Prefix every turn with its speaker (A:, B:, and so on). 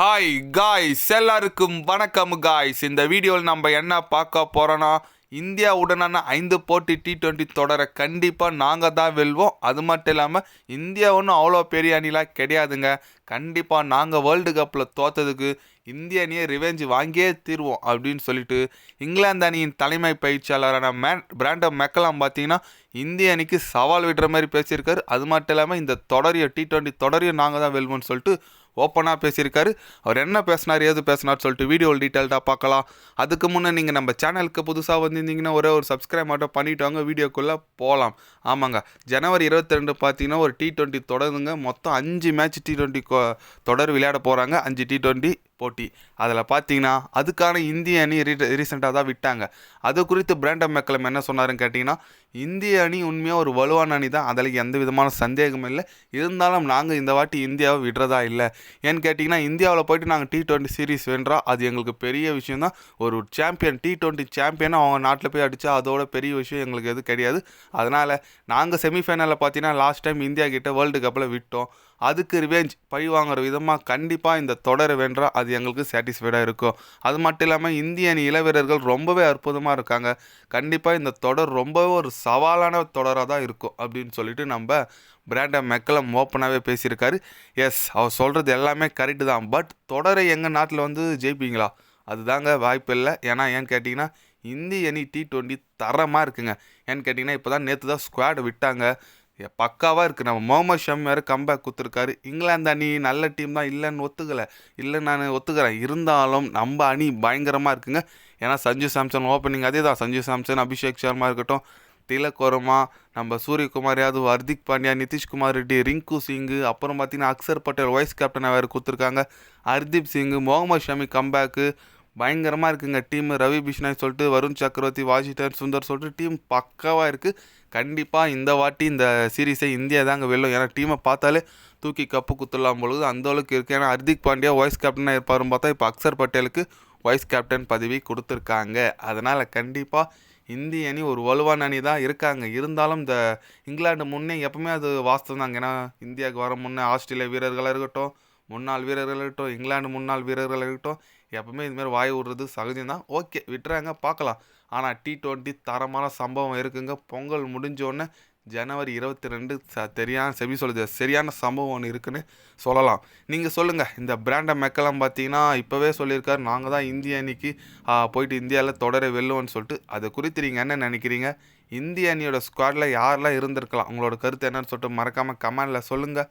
A: Hi guys எல்லாருக்கும் வணக்கம் guys இந்த வீடியோவில் நம்ம என்ன பார்க்க போகிறோன்னா இந்தியாவுடனான ஐந்து போட்டி டி டுவெண்ட்டி தொடரை கண்டிப்பாக நாங்கள் தான் வெல்வோம். அது மட்டும் இல்லாமல் இந்தியா ஒன்றும் அவ்வளோ பெரிய அணிலாம் கிடையாதுங்க. கண்டிப்பாக நாங்கள் வேர்ல்டு கப்பில் தோற்றதுக்கு இந்திய அணியை ரிவெஞ்சு வாங்கியே தீர்வோம் அப்படின்னு சொல்லிட்டு இங்கிலாந்து அணியின் தலைமை பயிற்சியாளரான மேன் பிராண்டம் மெக்கலாம் பார்த்தீங்கன்னா இந்திய அணிக்கு சவால் விடுற மாதிரி பேசியிருக்காரு. அது மட்டும் இல்லாமல் இந்த தொடரையும் டி டுவெண்ட்டி தொடரையும் நாங்கள் தான் வெல்வோம்னு சொல்லிட்டு ஓப்பனாக பேசியிருக்காரு. அவர் என்ன பேசினார் ஏது பேசினார் சொல்லிட்டு வீடியோவில் டீட்டெயில்டாக பார்க்கலாம். அதுக்கு முன்னே நீங்கள் நம்ம சேனலுக்கு புதுசாக வந்திருந்தீங்கன்னா ஒரே ஒரு சப்ஸ்கிரைப் மட்டும் பண்ணிட்டு வாங்க வீடியோக்குள்ளே போகலாம் ஆமாங்க ஜனவரி இருபத்தி ரெண்டு பார்த்தீங்கன்னா ஒரு டி ட்வெண்ட்டி தொடருங்க. மொத்தம் அஞ்சு மேட்ச் டி டுவெண்ட்டி தொடர் விளையாட போகிறாங்க அஞ்சு டி டுவெண்ட்டி போட்டி. அதில் பார்த்தீங்கன்னா அதுக்கான இந்திய அணி ரீ ரீசெண்டாக தான் விட்டாங்க. அது குறித்து பிராண்டம் மெக்கலம் என்ன சொன்னாருன்னு கேட்டிங்கன்னா இந்திய அணி உண்மையாக ஒரு வலுவான அணி தான். அதில் எந்த விதமான சந்தேகமும் இல்லை. இருந்தாலும் நாங்கள் இந்த வாட்டி இந்தியாவை விடுறதா இல்லை. ஏன்னு கேட்டிங்கன்னா இந்தியாவில் போயிட்டு நாங்கள் டி டுவெண்ட்டி சீரீஸ் வென்றா அது எங்களுக்கு பெரிய விஷயம் தான். ஒரு சாம்பியன் டி டுவெண்ட்டி சாம்பியனை அவங்க நாட்டில் போய் அடித்தா அதோட பெரிய விஷயம் எங்களுக்கு எதுவும் கிடையாது. அதனால் நாங்கள் செமிஃபைனலில் பார்த்தீங்கன்னா லாஸ்ட் டைம் இந்தியா கிட்ட வேர்ல்டு கப்பில் விட்டோம். அதுக்கு ரிவெஞ்ச் பழி வாங்குற விதமாக கண்டிப்பாக இந்த தொடரை வென்றால் அது எங்களுக்கு சாட்டிஸ்ஃபைடாக இருக்கும். அது மட்டும் இல்லாமல் இந்திய அணி இளவீரர்கள் ரொம்பவே அற்புதமாக இருக்காங்க. கண்டிப்பாக இந்த தொடர் ரொம்பவே ஒரு சவாலான தொடராக தான் இருக்கும் அப்படின்னு சொல்லிட்டு நம்ம பிராண்டம் மெக்கலம் ஓப்பனாகவே பேசியிருக்காரு. எஸ் அவர் சொல்கிறது எல்லாமே கரெக்டு தான். பட் தொடரை எங்கள் நாட்டில் வந்து ஜெயிப்பீங்களா? அதுதாங்க வாய்ப்பு இல்லை. ஏன்னா ஏன்னு கேட்டிங்கன்னா இந்திய அணி டி டுவெண்ட்டி தரமாக இருக்குங்க. ஏன்னு கேட்டிங்கன்னா இப்போ தான் நேற்று தான் ஸ்குவாட் விட்டாங்க. பக்காவாக இருக்குது நம்ம முகமது ஷம் வேறு கம்பேக் கொடுத்துருக்காரு. இங்கிலாந்து அணி நல்ல டீம் தான். இல்லைன்னு ஒத்துக்கலை. இல்லை நான் ஒத்துக்கிறேன். இருந்தாலும் நம்ம அணி பயங்கரமாக இருக்குங்க. ஏன்னா சஞ்சு சாம்சன் ஓப்பனிங் அதே தான் சஞ்சு சாம்சன் அபிஷேக் சர்மா இருக்கட்டும் திலக் வர்மா நம்ம சூரியகுமார் யாதவ் ஹர்திக் பாண்டியா நிதிஷ்குமார் ரெட்டி ரிங்கு சிங்கு அப்புறம் பார்த்தீங்கன்னா அக்சர் பட்டேல் வைஸ் கேப்டனாக வேறு கொடுத்துருக்காங்க. ஹர்தீப் சிங்கு முகமது ஷமி கம்பேக்கு பயங்கரமாக இருக்குங்க. டீம் ரவி பிஷ்னாய் சொல்லிட்டு வருண் சக்கரவர்த்தி வாஷிங்டன் சுந்தர் சொல்லிட்டு டீம் பக்காவாக இருக்குது கண்டிப்பாக இந்த வாட்டி இந்த சீரீஸை இந்தியா தாங்க வெல்லும். ஏன்னா டீமை பார்த்தாலே தூக்கி கப்பு குத்துடலாம் பொழுது அந்த அளவுக்கு இருக்குது ஏன்னா ஹர்திக் பாண்டியா வைஸ் கேப்டனாக இருப்பாருன்னு பார்த்தா இப்போ அக்சர் பட்டேலுக்கு வைஸ் கேப்டன் பதவி கொடுத்துருக்காங்க. அதனால் கண்டிப்பாக இந்திய அணி ஒரு வலுவான அணி தான் இருக்காங்க. இருந்தாலும் இந்த இங்கிலாந்து முன்னே எப்பவுமே அது வாஸ்தவம் தாங்க. ஏன்னா இந்தியாவுக்கு வர முன்னே ஆஸ்திரேலியா வீரர்களாக இருக்கட்டும் முன்னாள் வீரர்கள் இருக்கட்டும் இங்கிலாந்து முன்னாள் வீரர்கள் இருக்கட்டும் எப்பவுமே இதுமாரி வாய் விடுறது சகஜம் தான் ஓகே விட்டுறாங்க பார்க்கலாம். ஆனால் டி டுவெண்ட்டி தரமான சம்பவம் இருக்குங்க. பொங்கல் முடிஞ்சோடனே ஜனவரி இருபத்தி ரெண்டு ச தெரியான செபி சொல்லுது. சரியான சம்பவம் ஒன்று இருக்குன்னு சொல்லலாம். நீங்கள் சொல்லுங்கள் இந்த பிராண்டை மெக்கலாம் பார்த்தீங்கன்னா இப்போவே சொல்லியிருக்காரு. நாங்கள் தான் இந்திய அணிக்கு போயிட்டு இந்தியாவில் தொடர வெல்லுவோன்னு சொல்லிட்டு அதை குறித்து நீங்கள் என்ன நினைக்கிறீங்க? இந்திய அணியோட ஸ்குவாடில் யாரெல்லாம் இருந்திருக்கலாம்? உங்களோட கருத்து என்னன்னு சொல்லிட்டு மறக்காமல் கமெண்டில் சொல்லுங்கள்